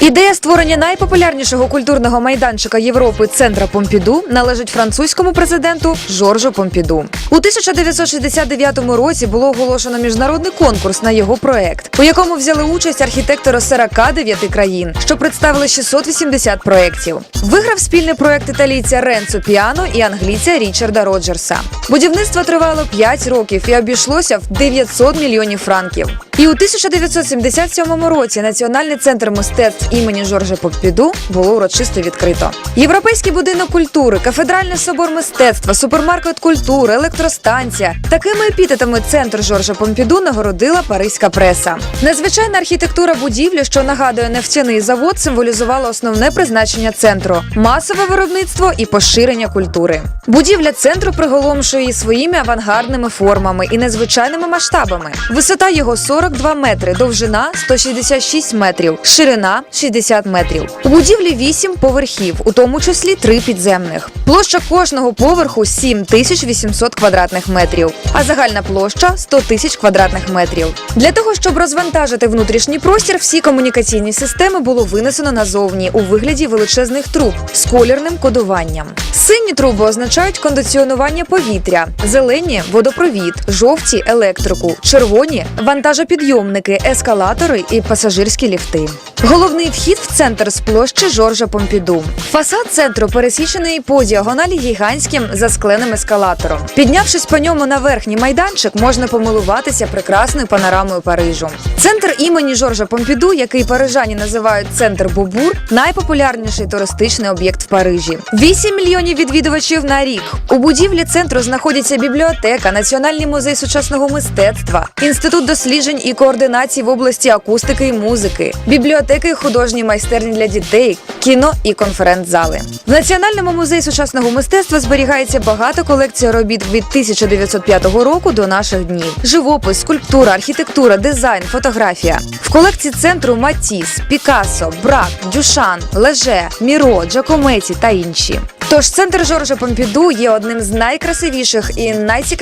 Ідея створення найпопулярнішого культурного майданчика Європи центра Помпіду належить французькому президенту Жоржу Помпіду. У 1969 році було оголошено міжнародний конкурс на його проект, у якому взяли участь архітектори з 49 країн, що представили 680 проєктів. Виграв спільний проект італійця Ренцо Піано і англійця Річарда Роджерса. Будівництво тривало 5 років і обійшлося в 900 мільйонів франків. І у 1977 році Національний центр мистецтв імені Жоржа Поппіду було урочисто відкрито. Європейський будинок культури, кафедральний собор мистецтва, супермаркет культури, електростанція. Такими епітетами центр Жоржа Помпіду нагородила паризька преса. Незвичайна архітектура будівлі, що нагадує нефтяний завод, символізувала основне призначення центру масове виробництво і поширення культури. Будівля центру приголомшує своїми авангардними формами і незвичайними масштабами. Висота його 42 метри, довжина 166 метрів, ширина 60 метрів. У будівлі 8 поверхів, у тому числі 3 підземних. Площа кожного поверху 7800 квадратних метрів, а загальна площа 100 тисяч квадратних метрів. Для того, щоб розвантажити внутрішній простір, всі комунікаційні системи було винесено назовні у вигляді величезних труб з колірним кодуванням. Сині труби означають кондиціонування повітря, зелені водопровід, жовті електрику, червоні вантажопідйомники, ескалатори і пасажирські ліфти. Головний вхід в центр з площі Жоржа Помпіду. Фасад центру пересічений по діагоналі гігантським заскленим ескалатором. Піднявшись по ньому на верхній майданчик, можна помилуватися прекрасною панорамою Парижу. Центр імені Жоржа Помпіду, який парижані називають центр Бобур, найпопулярніший туристичний об'єкт в Парижі. 8 мільйонів відвідувачів на рік. У будівлі центру знаходяться бібліотека, Національний музей сучасного мистецтва, інститут досліджень і координації в області акустики і музики, бібліотеки художні майстерні для дітей, кіно і конференц-зали. В Національному музеї сучасного мистецтва зберігається багато колекцій робіт від 1905 року до наших днів: живопис, скульптура, архітектура, дизайн, фотографія. В колекції центру Матіс, Пікассо, Брак, Дюшан, Леже, Міро, Джакометі та інші. Тож центр Жоржа Помпіду є одним з найкрасивіших і найцікавіших